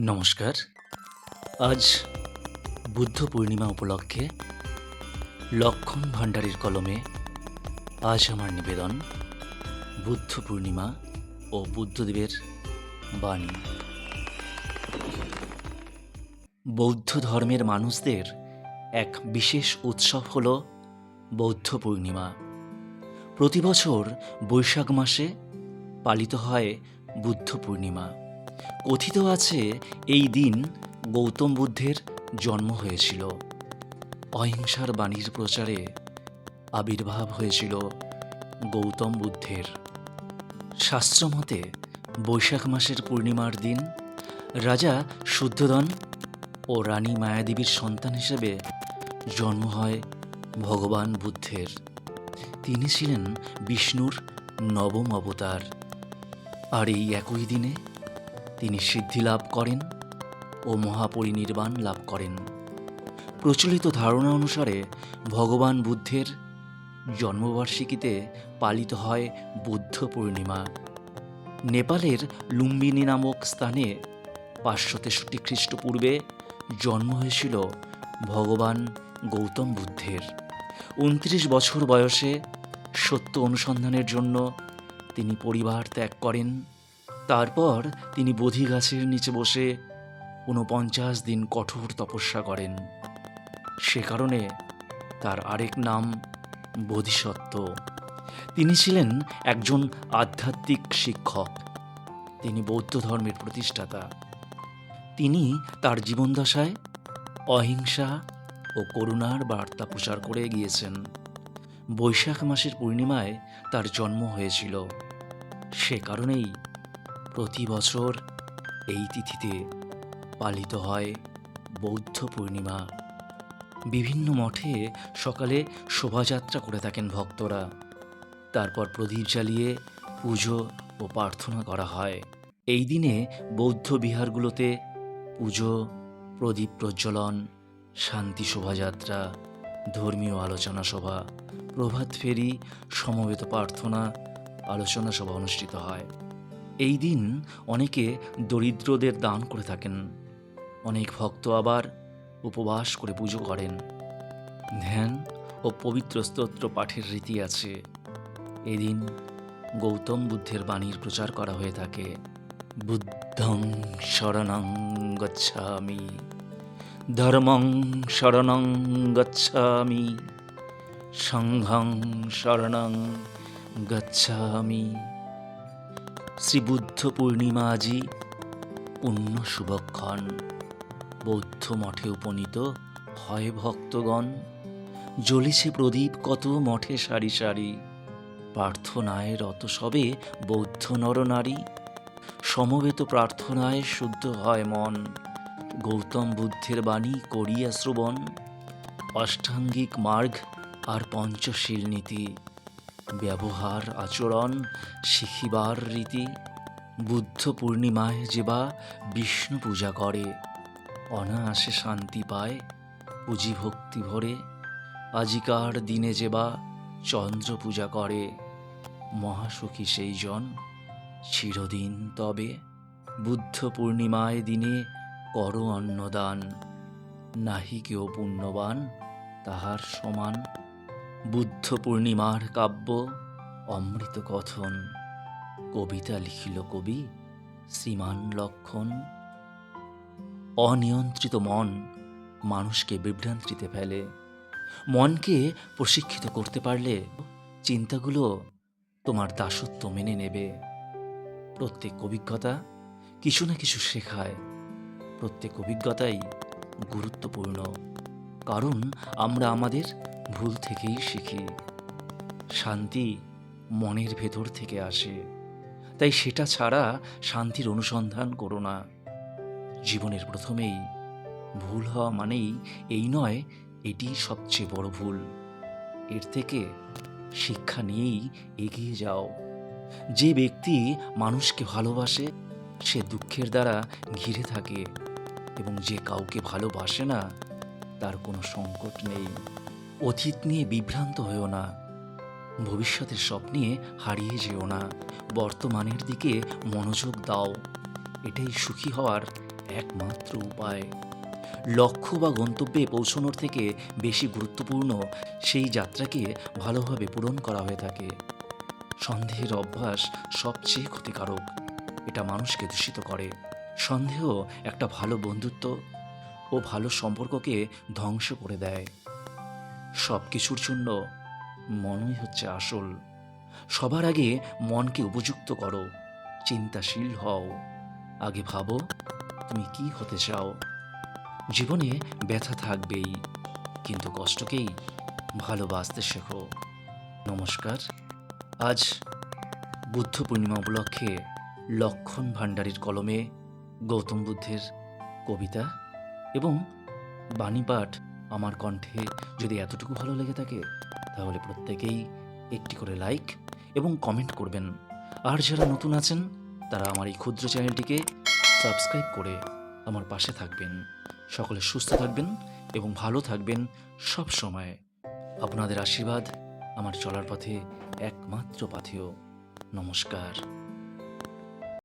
নমস্কার। আজ বুদ্ধ পূর্ণিমা উপলক্ষে লক্ষণ ভাণ্ডারীর কলমে আজ আমার নিবেদন বুদ্ধ পূর্ণিমা ও বুদ্ধদেবের বাণী। বৌদ্ধ ধর্মের মানুষদের এক বিশেষ উৎসব হল বৌদ্ধ পূর্ণিমা। প্রতি বছর বৈশাখ মাসে পালিত হয় বুদ্ধ পূর্ণিমা। কথিত আছে, এই দিন গৌতম বুদ্ধের জন্ম হয়েছিল। অহিংসার বাণীর প্রচারে আবির্ভাব হয়েছিল গৌতম বুদ্ধের। শাস্ত্রমতে বৈশাখ মাসের পূর্ণিমার দিন রাজা শুদ্ধোধন ও রানী মায়াদেবীর সন্তান হিসেবে জন্ম হয় ভগবান বুদ্ধের। তিনি ছিলেন বিষ্ণুর নবম অবতার। আর এই একই দিনে তিনি সিদ্ধি লাভ করেন ও মহাপরিনির্বাণ লাভ করেন। প্রচলিত ধারণা অনুসারে ভগবান বুদ্ধের জন্মবার্ষিকীতে পালিত হয় বুদ্ধ পূর্ণিমা। নেপালের লুম্বিনী নামক স্থানে পাঁচশো তেষট্টি খ্রিস্টপূর্বে জন্ম হয়েছিল ভগবান গৌতম বুদ্ধের। উনত্রিশ বছর বয়সে সত্য অনুসন্ধানের জন্য তিনি পরিবার ত্যাগ করেন। তারপর তিনি বোধি গাছের নিচে বসে ঊনপঞ্চাশ দিন কঠোর তপস্যা করেন। সে কারণে তার আরেক নাম বোধিসত্ত্ব। তিনি ছিলেন একজন আধ্যাত্মিক শিক্ষক। তিনি বৌদ্ধ ধর্মের প্রতিষ্ঠাতা। তিনি তার জীবনদশায় অহিংসা ও করুণার বার্তা প্রচার করে গিয়েছেন। বৈশাখ মাসের পূর্ণিমায় তার জন্ম হয়েছিল। সে কারণেই প্রতি বছর এই তিথিতে পালিত হয় বৌদ্ধ পূর্ণিমা। বিভিন্ন মঠে সকালে শোভাযাত্রা করে থাকেন ভক্তরা। তারপর প্রদীপ জ্বালিয়ে পুজো ও প্রার্থনা করা হয়। এই দিনে বৌদ্ধ বিহারগুলোতে পুজো, প্রদীপ প্রজ্বলন, শান্তি শোভাযাত্রা, ধর্মীয় আলোচনা সভা প্রভাত ফেরি সমবেত প্রার্থনা, আলোচনা সভা অনুষ্ঠিত হয়। এই দিন অনেকে দরিদ্রদের দান করে থাকেন। অনেক ভক্ত আবার উপবাস করে পুজো করেন। ধ্যান ও পবিত্র স্তোত্র পাঠের রীতি আছে। এদিন গৌতম বুদ্ধের বাণীর প্রচার করা হয়ে থাকে। বুদ্ধং শরণং গচ্ছামি, ধর্মং শরণং গচ্ছামি, সংঘং শরণং গচ্ছামি। শ্রীবুদ্ধ পূর্ণিমা আজি পুণ্য শুভক্ষণ। বৌদ্ধ মঠে উপনীত হয় ভক্তগণ। জ্বলিছে প্রদীপ, কত মঠে সারি সারি। প্রার্থনায় রত সবে বৌদ্ধ নরনারী। সমবেত প্রার্থনায় শুদ্ধ হয় মন। গৌতম বুদ্ধের বাণী করিয়া শ্রবণ। অষ্টাঙ্গিক মার্গ আর পঞ্চশীল নীতি। ব্যবহার, আচরণ, শিখিবার রীতি, বুদ্ধ পূর্ণিমায় যে বা বিষ্ণু পূজা করে, অনায়াসে শান্তি পায়, পুঁজি ভক্তি ভরে, আজিকার দিনে যে বা চন্দ্র পূজা করে। মহাসুখী সেই জন, চিরদিন তবে বুদ্ধ পূর্ণিমায় দিনে কর অন্নদান। নাহি কেউ পুণ্যবান, তাহার সমান বুদ্ধ পূর্ণিমার কাব্য অমৃত কথন কবিতা লিখিল কবি শ্রীমান লক্ষণ। অনিয়ন্ত্রিত মন মানুষকে বিভ্রান্তিতে ফেলে। মনকে প্রশিক্ষিত করতে পারলে চিন্তাগুলো তোমার দাসত্ব মেনে নেবে। প্রত্যেক অভিজ্ঞতা কিছু না কিছু শেখায়। প্রত্যেক অভিজ্ঞতাই গুরুত্বপূর্ণ। কারণ আমরা আমাদের ভুল থেকেই শিখি। শান্তি মনের ভেতর থেকে আসে। তাই সেটা ছাড়া শান্তির অনুসন্ধান করো না। জীবনের প্রথমেই ভুল হওয়া মানেই এই নয়, এটি সবচেয়ে বড় ভুল। এর থেকে শিক্ষা নিয়েই এগিয়ে যাও। যে ব্যক্তি মানুষকে ভালোবাসে, সে দুঃখের দ্বারা ঘিরে থাকে এবং যে কাউকে ভালোবাসে না, তার কোনো সংকট নেই। অতীত নিয়ে বিভ্রান্ত হয়েও না। ভবিষ্যতের স্বপ্নে হারিয়ে যেও না। বর্তমানের দিকে মনোযোগ দাও। এটাই সুখী হওয়ার একমাত্র উপায়। লক্ষ্য বা গন্তব্যে পৌঁছানোর থেকে বেশি গুরুত্বপূর্ণ সেই যাত্রাকে ভালোভাবে পূরণ করা হয়ে থাকে। সন্দেহের অভ্যাস সবচেয়ে ক্ষতিকারক। এটা মানুষকে দূষিত করে। সন্দেহ একটা ভালো বন্ধুত্ব ও ভালো সম্পর্ককে ধ্বংস করে দেয়। সব কিছুর জন্য মনই হচ্ছে আসল। সবার আগে মনকে উপযুক্ত করো, চিন্তাশীল হও। আগে ভাবো, তুমি কি হতে চাও? জীবনে ব্যথা থাকবেই, কিন্তু কষ্টকেই ভালোবাসতে শেখো। নমস্কার। আজ বুদ্ধ পূর্ণিমা উপলক্ষে লক্ষণ ভাণ্ডারীর কলমে গৌতম বুদ্ধের কবিতা এবং বাণীপাঠ আমার কণ্ঠে যদি এতটুকু ভালো লেগে থাকে, তাহলে প্রত্যেকেই একটি করে লাইক এবং কমেন্ট করবেন। আর যারা নতুন আছেন, তারা আমার এই ক্ষুদ্র চ্যানেলটিকে সাবস্ক্রাইব করে আমার পাশে থাকবেন। সকলে সুস্থ থাকবেন এবং ভালো থাকবেন সব সময়। আপনাদের আশীর্বাদ আমার চলার পথে একমাত্র পাথেয়। নমস্কার।